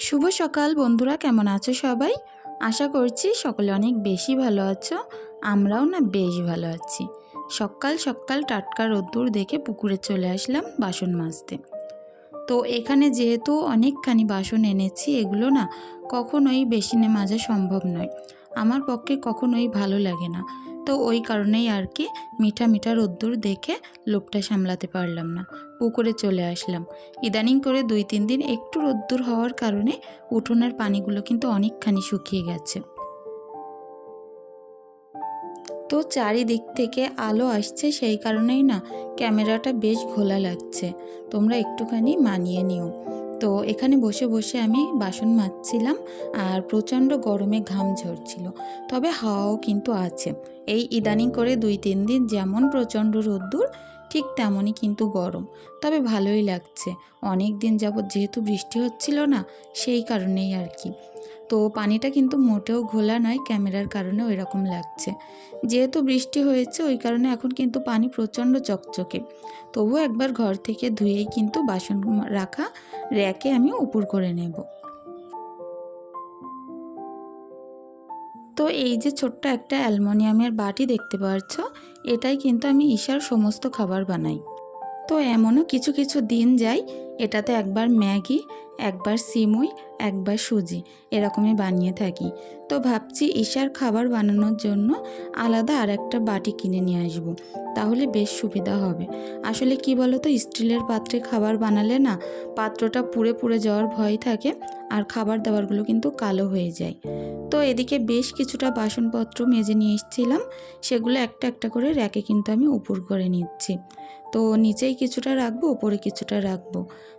শুভ সকাল বন্ধুরা, কেমন আছো সবাই? আশা করছি সকলে অনেক বেশি ভালো আছো, আমরাও না বেশ ভালো আছি। সকাল সকাল টাটকা রোদ্দুর দেখে পুকুরে চলে আসলাম বাসন মাজতে। তো এখানে যেহেতু অনেকখানি বাসন এনেছি, এগুলো না কখনোই বেশি নে মাজা সম্ভব নয়। আমার পক্ষে কখনোই ভালো লাগে না। তো ওই কারণেই আর কি মিঠা মিঠা রোদ্দুর দেখে লোকটা সামলাতে পারলাম না। পুকুরে চলে আসলাম। ইদানিং করে দুই তিন দিন একটু রোদ্দুর হওয়ার কারণে উঠোনের পানিগুলো কিন্তু অনেকখানি শুকিয়ে গেছে। তো চারিদিক থেকে আলো আসছে সেই কারণেই না ক্যামেরাটা বেশ ঘোলা লাগছে। তোমরা একটুখানি মানিয়ে নিও। তো এখানে বসে বসে আমি বাসন মাজছিলাম আর প্রচণ্ড গরমে ঘাম ঝরছিল। তবে হাওয়াও কিন্তু আছে। এই ইদানিং করে দুই, তিন দিন যেমন প্রচণ্ড রোদ্দুর, ঠিক তেমনই কিন্তু গরম। তবে ভালোই লাগছে। অনেক দিন যাবৎ যেহেতু বৃষ্টি হচ্ছিল না, সেই কারণেই আর কি। তো পানিটা কিন্তু মোটেও ঘোলা নয়, ক্যামেরার কারণে ওই রকম লাগছে। যেহেতু বৃষ্টি হয়েছে, ওই কারণে এখন কিন্তু পানি প্রচণ্ড চকচকে। তবুও একবার ঘর থেকে ধুয়েই কিন্তু বাসন রাখা র্যাকে আমি উপর করে নেব। তো এই যে ছোট্ট একটা অ্যালমোনিয়ামের বাটি দেখতে পাচ্ছ, এটাই কিন্তু আমি ঈশার সমস্ত খাবার বানাই। তো এমনও কিছু কিছু দিন যায় এটাতে একবার ম্যাগি, একবার সিমুই, একবার সুজি, এরকমই বানিয়ে থাকি। তো ভাবছি ঈশার খাবার বানানোর জন্য আলাদা আর একটা বাটি কিনে নিয়ে আসব, তাহলে বেশ সুবিধা হবে। আসলে কি বলো তো স্টিলের পাত্রে খাবার বানালে না, পাত্রটা পুড়ে পুড়ে যাওয়ার ভয় থাকে আর খাবার দাবারগুলো কিন্তু কালো হয়ে যায়। তো এদিকে বেশ কিছুটা বাসনপত্র মেজে নিয়ে এসেছিলাম, সেগুলো একটা একটা করে র্যাকে কিন্তু আমি উপর করে নিচ্ছি। তো নিচেই কিছুটা রাখব ওপরে কিছুটা রাখব।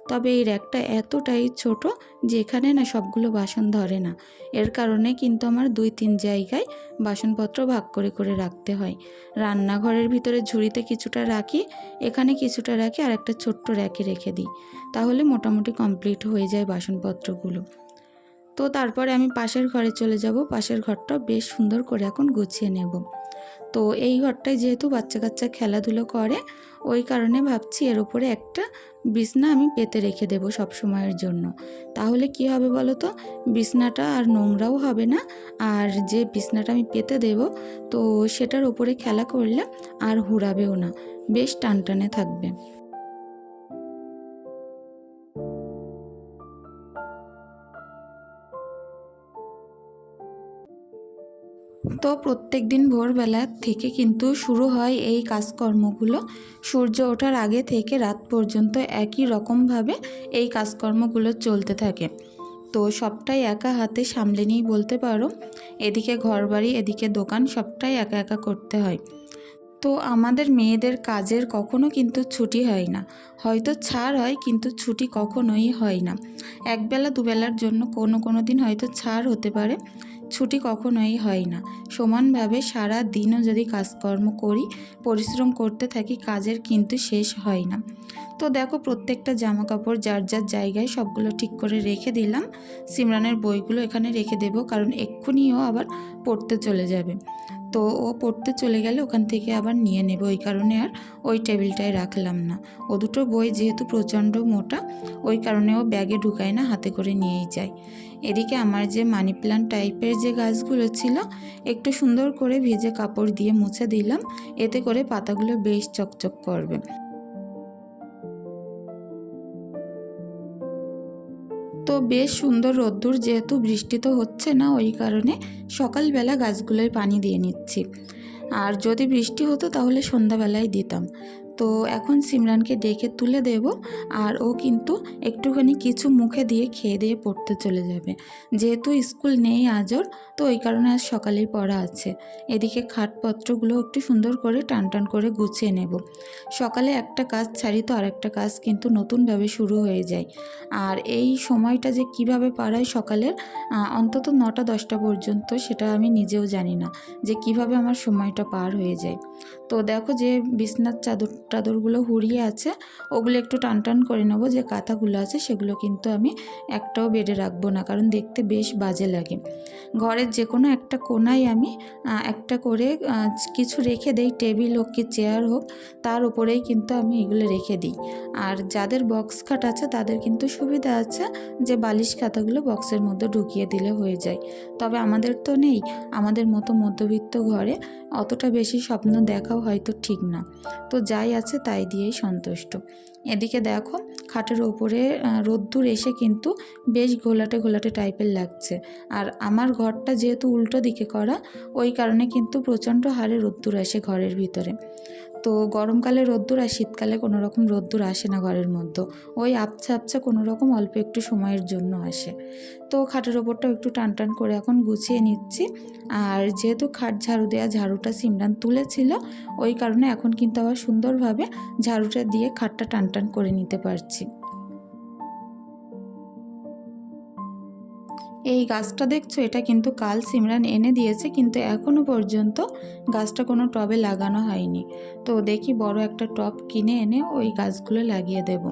তবে এই র্যাকটা এতটাই ছোট যে এখানে না সবগুলো বাসন ধরে না। এর কারণে কিন্তু আমার দুই তিন জায়গায় বাসনপত্র ভাগ করে করে রাখতে হয়। রান্নাঘরের ভিতরে ঝুড়িতে কিছুটা রাখি, এখানে কিছুটা রাখি আর একটা ছোট্ট র্যাকে রেখে দিই। তাহলে মোটামুটি কমপ্লিট হয়ে যায় বাসনপত্রগুলো। তো তারপরে আমি পাশের ঘরে চলে যাব। পাশের ঘরটা বেশ সুন্দর করে এখন গুছিয়ে নেব। তো এই ঘরটায় যেহেতু বাচ্চা কাচ্চা খেলাধুলো করে, ওই কারণে ভাবছি এর উপরে একটা বিছনা আমি পেতে রেখে দেবো সময়ের জন্য। তাহলে কি হবে বলো তো বিছনাটা আর নোংরাও হবে না, আর যে বিছনাটা আমি পেতে দেব, তো সেটার উপরে খেলা করলে আর হুড়াবেও না, বেশ টানটানে থাকবে। তো প্রত্যেক দিন ভোরবেলা থেকে কিন্তু শুরু হয় এই কাজকর্মগুলো। সূর্য ওঠার আগে থেকে রাত পর্যন্ত একই রকমভাবে এই কাজকর্মগুলো চলতে থাকে। তো সবটাই একা হাতে সামলে নিয়েই বলতে পারো, এদিকে ঘরবাড়ি, এদিকে দোকান, সবটাই একা একা করতে হয়। তো আমাদের মেয়েদের কাজের কখনো কিন্তু ছুটি হয় না। হয়তো ছাড় হয় কিন্তু ছুটি কখনোই হয় না। একবেলা দুবেলার জন্য কোনো কোনো দিন হয়তো ছাড় হতে পারে। ছুটি কখনোই হয় না। সমানভাবে সারা দিনও যদি কাজকর্ম করি, পরিশ্রম করতে থাকি, কাজের কিন্তু শেষ হয় না। তো দেখো প্রত্যেকটা জামা কাপড় যার যার জায়গায় সবগুলো ঠিক করে রেখে দিলাম। সিমরানের বইগুলো এখানে রেখে দেব, কারণ এক্ষুনিও আবার পড়তে চলে যাবে। তো ও পড়তে চলে গেলে ওখান থেকে আবার নিয়ে নেবে। ওই কারণে আর ওই টেবিলটায় রাখলাম না। ও দুটো বই যেহেতু প্রচণ্ড মোটা, ওই কারণে ও ব্যাগে ঢুকায় না, হাতে করে নিয়েই যায়। এদিকে আমার যে মানি প্ল্যান্ট টাইপের যে গাছগুলো ছিল, একটু সুন্দর করে ভেজে কাপড় দিয়ে মুছে দিলাম। এতে করে পাতাগুলো বেশ চকচক করবে। বেশ সুন্দর রোদ্দুর যেহেতু বৃষ্টি তো হচ্ছে না, ওই কারণে সকালবেলা গাছগুলোয় পানি দিয়ে নিচ্ছি। আর যদি বৃষ্টি হতো তাহলে সন্ধ্যাবেলায় দিতাম। তো এখন সিমরানকে ডেকে তুলে দেব আর ও কিন্তু একটুখানি কিছু মুখে দিয়ে খেয়ে দিয়ে পড়তে চলে যাবে। যেহেতু স্কুল নেই আজর তো ওই কারণে আজ সকালেই পড়া আছে। এদিকে খাটপত্রগুলো একটু সুন্দর করে টান টান করে গুছিয়ে নেব। সকালে একটা কাজ ছাড়ি তো আরেকটা কাজ কিন্তু নতুনভাবে শুরু হয়ে যায়। আর এই সময়টা যে কীভাবে পারায় সকালের অন্তত নটা দশটা পর্যন্ত সেটা আমি নিজেও জানি না যে কীভাবে আমার সময়টা পার হয়ে যায়। তো দেখো যে বিছনার চাদর টাদরগুলো হুড়িয়ে আছে, ওগুলো একটু টান টান করে নেব, যে কাঁথাগুলো আছে সেগুলো কিন্তু আমি একটাও বেডে রাখব না, কারণ দেখতে বেশ বাজে লাগে। ঘরের যে কোনো একটা কোনায় আমি একটা করে কিছু রেখে দেই, টেবিল হোক কি চেয়ার হোক, তার উপরেই কিন্তু আমি এগুলো রেখে দিই। আর যাদের বক্স খাট আছে তাদের কিন্তু সুবিধা আছে যে বালিশ খাতাগুলো বক্সের মধ্যে ঢুকিয়ে দিলে হয়ে যায়। তবে আমাদের তো নেই, আমাদের মতো মধ্যবিত্ত ঘরে অতটা বেশি স্বপ্ন দেখাও হয়তো ঠিক না। তো যাই আছে তাই দিয়েই সন্তুষ্ট। এদিকে দেখো, খাটের ওপরে রোদ্দুর এসে কিন্তু বেশ ঘোলাটে ঘোলাটে টাইপের লাগছে। আর আমার ঘরটা যেহেতু উল্টো দিকে করা, ওই কারণে কিন্তু প্রচণ্ড হারে রোদ্দুর আসে ঘরের ভিতরে। তো গরমকালে রোদ্দুর আর শীতকালে কোনো রকম রোদ্দুর আসে না ঘরের মধ্যে। ওই আবছা আবছা কোনো রকম অল্প একটু সময়ের জন্য আসে। তো খাটের ওপরটাও একটু টান টান করে এখন গুছিয়ে নিচ্ছি। আর যেহেতু খাট ঝাড়ু দেওয়া ঝাড়ুটা সিমরান তুলেছিল, ওই কারণে এখন কিন্তু আবার সুন্দরভাবে ঝাড়ুটা দিয়ে খাটটা টান টান করে নিতে পারছি। এই গাছটা দেখছ? এটা কিন্তু কাল সিমরান এনে দিয়েছে, কিন্তু এখনও পর্যন্ত গাছটা কোনো টবে লাগানো হয়নি। তো দেখি বড় একটা টব কিনে এনে ওই গাছগুলো লাগিয়ে দেব।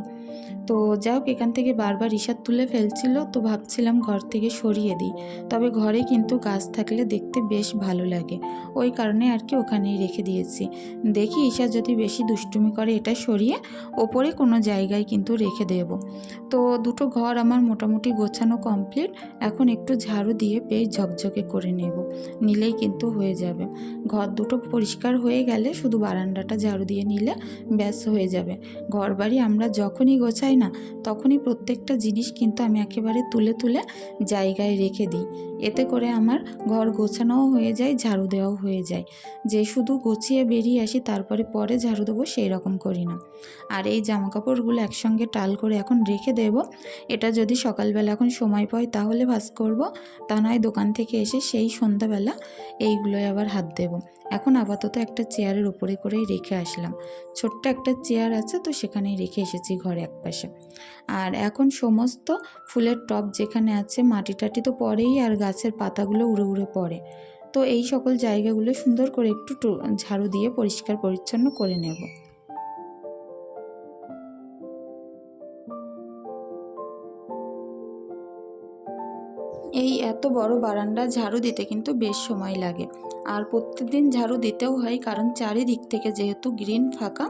তো যাই হোক, এখান থেকে বারবার ইশাদ তুলে ফেলছিল, তো ভাবছিলাম ঘর থেকে সরিয়ে দিই। তবে ঘরে কিন্তু গাছ থাকলে দেখতে বেশ ভালো লাগে। ওই কারণে আর কি ওখানেই রেখে দিয়েছি। দেখি ঈশা যদি বেশি দুষ্টুমি করে এটা সরিয়ে, ওপরে কোনো জায়গায় কিন্তু রেখে দেব। তো দুটো ঘর আমার মোটামুটি গোছানো কমপ্লিট, এখন একটু ঝাড়ু দিয়ে বেশ ঝকঝকে করে নেব। নিলেই কিন্তু হয়ে যাবে। ঘর দুটো পরিষ্কার হয়ে গেলে শুধু বারান্দাটা ঝাড়ু দিয়ে নিলে ব্যাস হয়ে যাবে। ঘর বাড়ি আমরা যখনই গোছাই না তখনই প্রত্যেকটা জিনিস কিন্তু আমি একেবারে তুলে তুলে জায়গায় রেখে দিই। এতে করে আমার ঘর গোছানোও হয়ে যায়, ঝাড়ু দেওয়াও হয়ে যায়। যে শুধু গুছিয়ে বেরিয়ে আসি, তারপরে পরে ঝাড়ু দেবো সেই রকম করি না। আর এই জামা কাপড়গুলো একসঙ্গে টাল করে এখন রেখে দেব। এটা যদি সকালবেলা এখন সময় পাই তাহলে ভাস করব। তা নয় দোকান থেকে এসে সেই সন্ধ্যাবেলা এইগুলোয় আবার হাত দেব। এখন আপাতত একটা চেয়ারের উপরে করেই রেখে আসলাম। ছোট্ট একটা চেয়ার আছে তো সেখানেই রেখে এসেছি ঘরে একপাশে। আর এখন সমস্ত ফুলের টব যেখানে আছে মাটি টাটি তো পরেই আর গাছের পাতাগুলো উড়ে উড়ে পড়ে। তো এই সকল জায়গাগুলো সুন্দর করে একটু ঝাড়ু দিয়ে পরিষ্কার পরিচ্ছন্ন করে নেব। এই এত বড় বারান্দা ঝাড়ু দিতে কিন্তু বেশ সময় লাগে। আর প্রত্যেকদিন ঝাড়ু দিতেও হয়, কারণ চারিদিক থেকে যেহেতু গ্রিন ফাঁকা,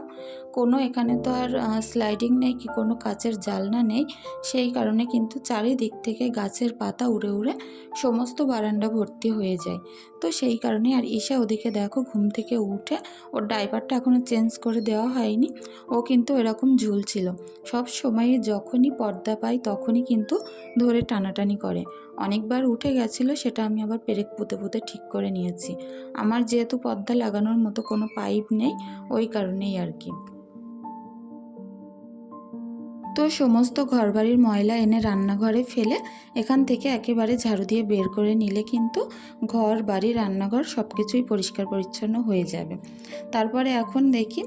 কোনো এখানে তো আর স্লাইডিং নেই কি কোনো কাচের জালনা নেই, সেই কারণে কিন্তু চারিদিক থেকে গাছের পাতা উড়ে উড়ে সমস্ত বারান্দা ভর্তি হয়ে যায়। তো সেই কারণে আর ঈশা ওদিকে দেখো ঘুম থেকে উঠে, ওর ডাইপারটা এখনও চেঞ্জ করে দেওয়া হয়নি, ও কিন্তু এরকম ঝুলছিল। সব সময় যখনই পর্দা পায় তখনই কিন্তু ধরে টানাটানি করে। অনেকবার উঠে গেছিল, সেটা আমি আবার পেরেক পুঁতে পুঁতে ঠিক করে নিয়েছি। আমার যেহেতু পর্দা লাগানোর মতো কোনো পাইপ নেই, ওই কারণেই আর কি। তো সমস্ত ঘরবাড়ির ময়লা এনে রান্নাঘরে ফেলে এখান থেকে একেবারে ঝাড়ু দিয়ে বের করে নিলে কিন্তু ঘর, বাড়ি, রান্নাঘর সব কিছুই পরিষ্কার পরিচ্ছন্ন হয়ে যাবে। তারপরে এখন দেখি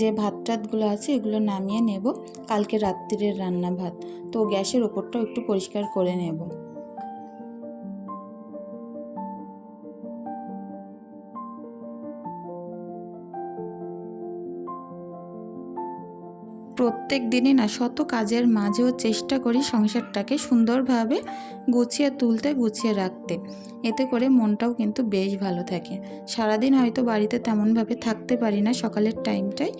যে ভাত টাতগুলো আছে, এগুলো নামিয়ে নেব। কালকে রাত্রির রান্না ভাত তো গ্যাসের ওপরটাও একটু পরিষ্কার করে নেব। প্রত্যেক দিনই না, শত কাজের মাঝেও চেষ্টা করি সংসারটাকে সুন্দরভাবে গুছিয়ে তুলতে, গুছিয়ে রাখতে। এতে করে মনটাও কিন্তু বেশ ভালো থাকে। সারাদিন হয়তো বাড়িতে তেমনভাবে থাকতে পারি না সকালের টাইমটাই।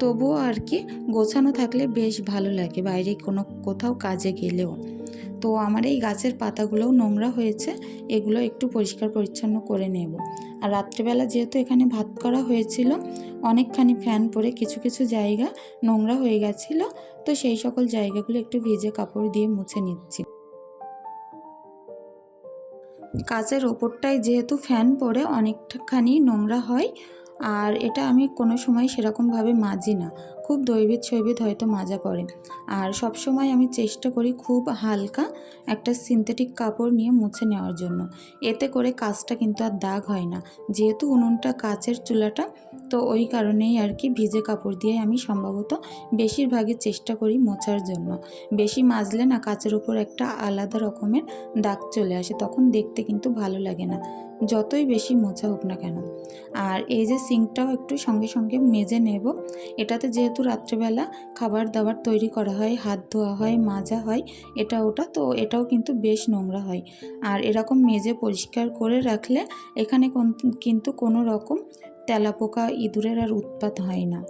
তবুও আর কি, গোছানো থাকলে বেশ ভালো লাগে, বাইরে কোনো কোথাও কাজে গেলেও। তো আমার এই গাছের পাতাগুলোও নোংরা হয়েছে, এগুলো একটু পরিষ্কার পরিচ্ছন্ন করে নেব। আর রাত্রেবেলা যেহেতু এখানে ভাত করা হয়েছিল, অনেকখানি ফ্যান পরে কিছু কিছু জায়গা নোংরা হয়ে গেছিল, তো সেই সকল জায়গাগুলো একটু ভিজে কাপড় দিয়ে মুছে নিচ্ছি। কাচের ওপরটায় যেহেতু ফ্যান পরে অনেকখানি নোংরা হয়, আর এটা আমি কোনো সময় সেরকমভাবে মাজি না। খুব দৈবিত শৈবিত হয়তো মাজা পড়ে। আর সব সময় আমি চেষ্টা করি খুব হালকা একটা সিনথেটিক কাপড় নিয়ে মুছে নেওয়ার জন্য। এতে করে কাজটা কিন্তু আর দাগ হয় না। যেহেতু উনুনটা কাচের চুলাটা, তো ওই কারণেই আর কি ভিজে কাপড় দিয়ে আমি সম্ভবত বেশিরভাগই চেষ্টা করি মোছার জন্য। বেশি মাজলে না কাচের উপর একটা আলাদা রকমের দাগ চলে আসে, তখন দেখতে কিন্তু ভালো লাগে না। যতই বেশি মোছা হোক না কেন। আর এই যে সিঙ্কটাও একটু সঙ্গে সঙ্গে মেজে নেব, এটাতে যেহেতু রাত্রেবেলা খাবার দাবার তৈরি করা হয়, হাত ধোয়া হয়, মাজা হয়, এটা ওটা, তো এটাও কিন্তু বেশ নোংরা হয়। আর এরকম মেজে পরিষ্কার করে রাখলে এখানে কোন- কিন্তু কোনো রকম তেলাপোকা, ইঁদুরের আর উৎপাত হয় না।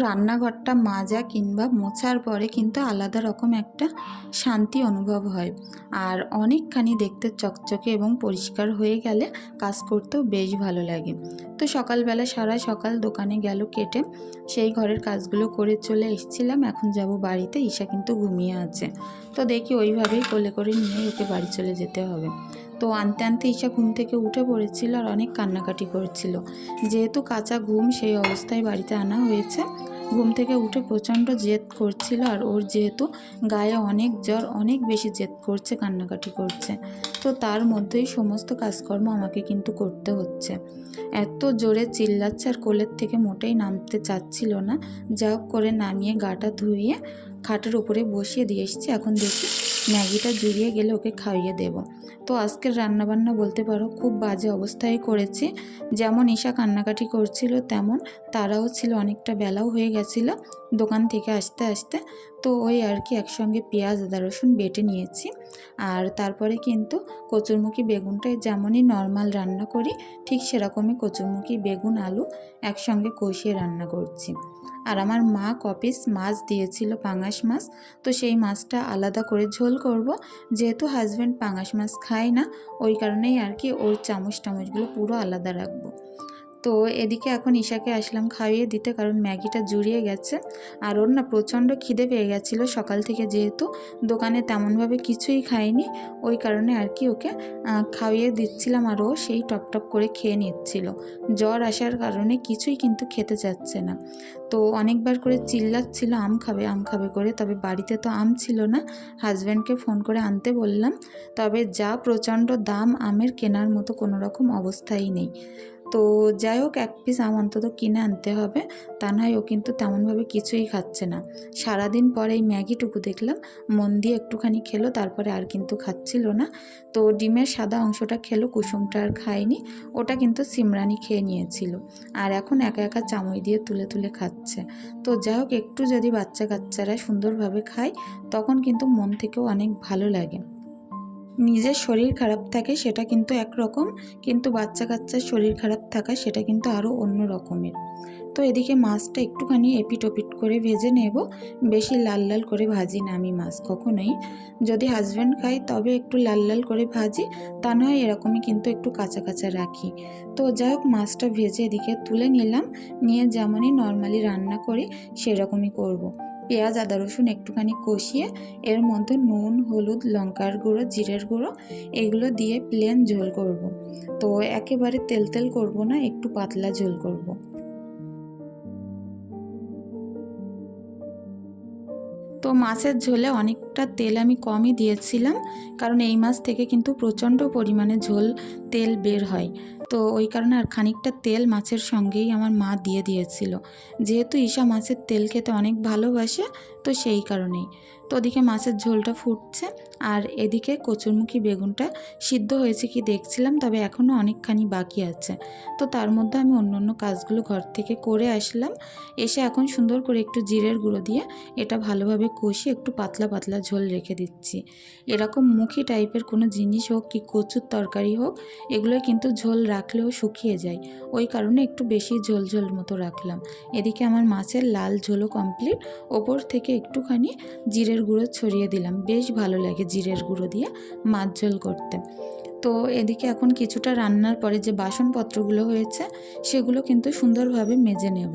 রান্নাঘরটা মাজা কিংবা মোছার পরে কিন্তু আলাদা রকম একটা শান্তি অনুভব হয়। আর অনেকখানি দেখতে চকচকে এবং পরিষ্কার হয়ে গেলে কাজ করতেও বেশ ভালো লাগে। তো সকালবেলা সারা সকাল দোকানে গেল কেটে সেই ঘরের কাজগুলো করে চলে এসেছিলাম। এখন যাব বাড়িতে, ঈশা কিন্তু ঘুমিয়ে আছে। তো দেখি ওইভাবেই কোলে করে নিয়ে ওকে বাড়ি চলে যেতে হবে। তো আনতে আনতে ঈশা ঘুম থেকে উঠে পড়েছিল আর অনেক কান্নাকাটি করছিল। যেহেতু কাঁচা ঘুম, সেই অবস্থায় বাড়িতে আনা হয়েছে। ঘুম থেকে উঠে প্রচণ্ড জেদ করছিল আর ওর যেহেতু গায়ে অনেক জ্বর, অনেক বেশি জেদ করছে, কান্নাকাটি করছে। তো তার মধ্যেই সমস্ত কাজকর্ম আমাকে কিন্তু করতে হচ্ছে। এত জোরে চিল্লাচ্ছে আর কোলের থেকে মোটেই নামতে চাচ্ছিল না। যা করে নামিয়ে গাটা ধুইয়ে খাটের উপরে বসিয়ে দিয়ে এসেছি। এখন দেখি ম্যাগিটা জুড়িয়ে গেলে ওকে খাইয়ে দেব। তো আজকের রান্নাবান্না বলতে পারো, খুব বাজে অবস্থায় করেছি। যেমন ঈশা কান্নাকাটি করছিল, তেমন তারাও ছিল, অনেকটা বেলাও হয়ে গেছিল। দোকান থেকে আসতে আসতে তো ওই আর কি একসঙ্গে পেঁয়াজ, আদা, রসুন বেটে নিয়েছি। আর তারপরে কিন্তু কচুরমুখী বেগুনটা যেমনই নর্মাল রান্না করি, ঠিক সেরকমই কচুরমুখী বেগুন, আলু একসঙ্গে কষিয়ে রান্না করছি। আর আমার মা কপিস মাছ দিয়েছিল, পাঙাশ মাছ। তো সেই মাছটা আলাদা করে ঝোল করব। যেহেতু হাজব্যান্ড পাঙাশ মাছ খায় না, ওই কারণেই আর কি ওর চামচ টামচগুলো পুরো আলাদা রাখব। তো এদিকে এখন ঈশাকে আসলাম খাইয়ে দিতে কারণ ম্যাগিটা জুড়িয়ে গেছে। আর ওর না প্রচণ্ড খিদে পেয়ে গেছিল সকাল থেকে যেহেতু। দোকানে তেমনভাবে কিছুই খায়নি ওই কারণে আর কি ওকে খাইয়ে দিচ্ছিলাম আর ও সেই টপ টপ করে খেয়ে নিচ্ছিল। জ্বর আসার কারণে কিছুই কিন্তু খেতে চাচ্ছে না। তো অনেকবার করে চিল্লাচ্ছিল, আম খাবে আম খাবে করে, তবে বাড়িতে তো আম ছিল না। হাজব্যান্ডকে ফোন করে আনতে বললাম, তবে যা প্রচণ্ড দাম আমের কেনার মতো কোনো রকম অবস্থাই নেই। তো যাই হোক, এক পিস আম অন্তত কিনে আনতে হবে। তা নয় ও কিন্তু তেমনভাবে কিছুই খাচ্ছে না। সারাদিন পরে এই ম্যাগিটুকু দেখলাম, মন দিয়ে একটুখানি খেলো, তারপরে আর কিন্তু খাচ্ছিল না। তো ডিমের সাদা অংশটা খেলো, কুসুমটা আর খায়নি। ওটা কিন্তু সিমরানি খেয়ে নিয়েছিল। আর এখন একা একা চামচ দিয়ে তুলে তুলে খাচ্ছে। তো যাই হোক, একটু যদি বাচ্চা কাচ্চারা সুন্দরভাবে খায়, তখন কিন্তু মন থেকেও অনেক ভালো লাগে। নিজের শরীর খারাপ থাকে সেটা কিন্তু একরকম, কিন্তু বাচ্চা কাচ্চার শরীর খারাপ থাকা সেটা কিন্তু আরও অন্য রকমের। তো এদিকে মাছটা একটুখানি এপিট ওপিট করে ভেজে নেব। বেশি লাল লাল করে ভাজি না আমি মাছ কখনোই। যদি হাজব্যান্ড খাই তবে একটু লাল লাল করে ভাজি, তা নয় এরকমই কিন্তু একটু কাঁচা কাঁচা রাখি। তো যাই হোক, মাছটা ভেজে এদিকে তুলে নিলাম। নিয়ে যেমনই নর্মালি রান্না করি, সেরকমই করব। পেঁয়াজ, আদা, রসুন একটুখানি কষিয়ে এর মধ্যে নুন, হলুদ, লঙ্কার গুঁড়ো, জিরের গুঁড়ো এগুলো দিয়ে প্লেন ঝোল করব। তো একেবারে তেল তেল করব না, একটু পাতলা ঝোল করব। তো মাছের ঝোলে অনেকটা তেল আমি কমই দিয়েছিলাম, কারণ এই মাছ থেকে কিন্তু প্রচণ্ড পরিমাণে ঝোল, তেল বের হয় তো ওই কারণে আর খানিকটা তেল মাছের সঙ্গেই আমার মা দিয়ে দিয়েছিল। যেহেতু ঈশা মাছের তেল খেতে অনেক ভালোবাসে, তো সেই কারণেই। তো ওদিকে মাছের ঝোলটা ফুটছে আর এদিকে কচুরমুখী বেগুনটা সিদ্ধ হয়েছে কি দেখছিলাম, তবে এখনও অনেকখানি বাকি আছে। তো তার মধ্যে আমি অন্য অন্য কাজগুলো ঘর থেকে করে আসলাম। এসে এখন সুন্দর করে একটু জিরের গুঁড়ো দিয়ে এটা ভালোভাবে কষিয়ে একটু পাতলা পাতলা ঝোল রেখে দিচ্ছি। এরকম মুখী টাইপের কোনো জিনিস হোক কি কচুর তরকারি হোক এগুলো কিন্তু ঝোল রাখলেও শুকিয়ে যায়। ওই কারণে একটু বেশি ঝোল ঝোল মতো রাখলাম। এদিকে আমার মাছের লাল ঝোলও কমপ্লিট ওপর থেকে একটুখানি জিরের গুঁড়ো ছড়িয়ে দিলাম। বেশ ভালো লাগে জিরের গুঁড়ো দিয়ে মাছ ঝোল করতে। তো এদিকে এখন কিছুটা রান্নার পরে যে বাসনপত্রগুলো হয়েছে, সেগুলো কিন্তু সুন্দরভাবে মেজে নেব।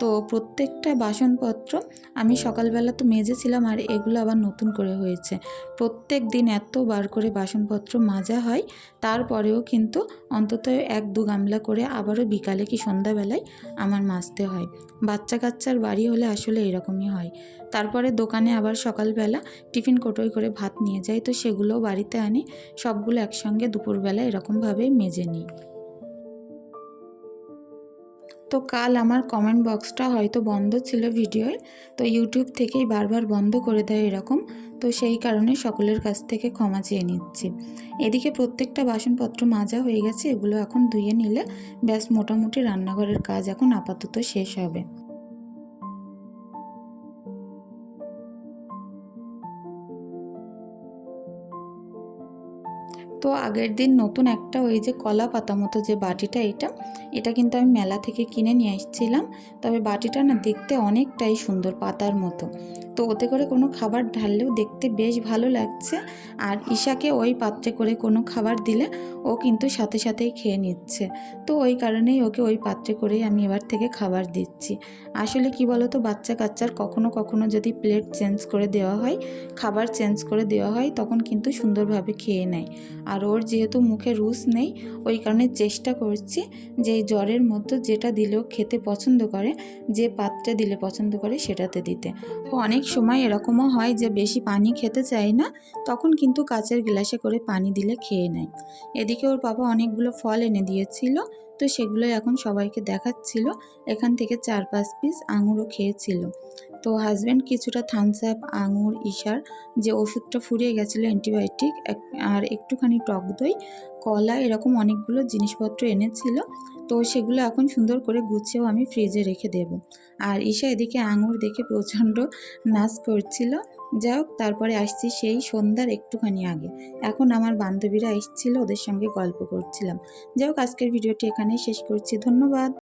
তো প্রত্যেকটা বাসনপত্র আমি সকালবেলা তো মেজেছিলাম আর এগুলো আবার নতুন করে হয়েছে। প্রত্যেক দিন এতবার করে বাসনপত্র মাজা হয়, তারপরেও কিন্তু অন্তত এক দু গামলা করে আবারও বিকালে কি সন্ধ্যাবেলায় আমার মাজতে হয়। বাচ্চা কাচ্চার বাড়ি হলে আসলে এরকমই হয়। তারপরে দোকানে আবার সকালবেলা টিফিন কোটোই করে ভাত নিয়ে যাই, তো সেগুলোও বাড়িতে আনি, সবগুলো একসঙ্গে দুপুরবেলা এরকমভাবে মেজে নিই। তো কাল আমার কমেন্ট বক্সটা হয়তো বন্ধ ছিল ভিডিওর তো ইউটিউব থেকেই বারবার বন্ধ করে দেয় এরকম, তো সেই কারণে সকলের কাছ থেকে ক্ষমা চেয়ে নিচ্ছি। এদিকে প্রত্যেকটা বাসনপত্র মাজা হয়ে গেছে, এগুলো এখন ধুয়ে নিলে ব্যাস মোটামুটি রান্নাঘরের কাজ এখন আপাতত শেষ হবে। তো আগের দিন নতুন একটা ওই যে কলা পাতা মতো যে বাটিটা এটা এটা কিন্তু আমি মেলা থেকে কিনে নিয়ে এসেছিলাম। তবে বাটিটা না দেখতে অনেকটাই সুন্দর পাতার মতো। তো ওতে করে কোনো খাবার ঢাললেও দেখতে বেশ ভালো লাগছে। আর ঈশাকে ওই পাত্রে করে কোনো খাবার দিলে ও কিন্তু সাথে সাথেই খেয়ে নিচ্ছে। তো ওই কারণেই ওকে ওই পাত্রে করেই আমি এবার থেকে খাবার দিচ্ছি। আসলে কি বলো তো বাচ্চা কাচ্চার কখনো কখনো যদি প্লেট চেঞ্জ করে দেওয়া হয়, খাবার চেঞ্জ করে দেওয়া হয়, তখন কিন্তু সুন্দরভাবে খেয়ে নেয়। আর ওর যেহেতু মুখে রুচ নেই, ওই কারণে চেষ্টা করছি যে জ্বরের মধ্যে যেটা দিলেও খেতে পছন্দ করে, যে পাত্রে দিলে পছন্দ করে সেটাতে দিতে। অনেক সময় এরকমও হয় যে বেশি পানি খেতে চায় না, তখন কিন্তু কাচের গ্লাসে করে পানি দিলে খেয়ে নেয়। এদিকে ওর বাবা অনেকগুলো ফল এনে দিয়েছিল, তো সেগুলোই এখন সবাইকে দেখাচ্ছিল। এখান থেকে চার পাঁচ পিস আঙুরও খেয়েছিল। তো হাজব্যান্ড কিছুটা থামস আপ আঙুর, ইশার যে ওষুধটা ফুরিয়ে গেছিল অ্যান্টিবায়োটিক আর একটুখানি টক দই কলা এরকম অনেকগুলো জিনিসপত্র এনেছিল, তো সেগুলো এখন সুন্দর করে গুছিয়েও আমি ফ্রিজে রেখে দেব। আর ঈশা এদিকে আঙুর দেখে প্রচণ্ড নাচ করছিল। যাই হোক, তারপরে আসছি সেই সন্ধ্যার একটুখানি আগে। এখন আমার বান্ধবীরা এসেছিল, ওদের সঙ্গে গল্প করছিলাম। যাই হোক, আজকের ভিডিওটি এখানেই শেষ করছি। ধন্যবাদ।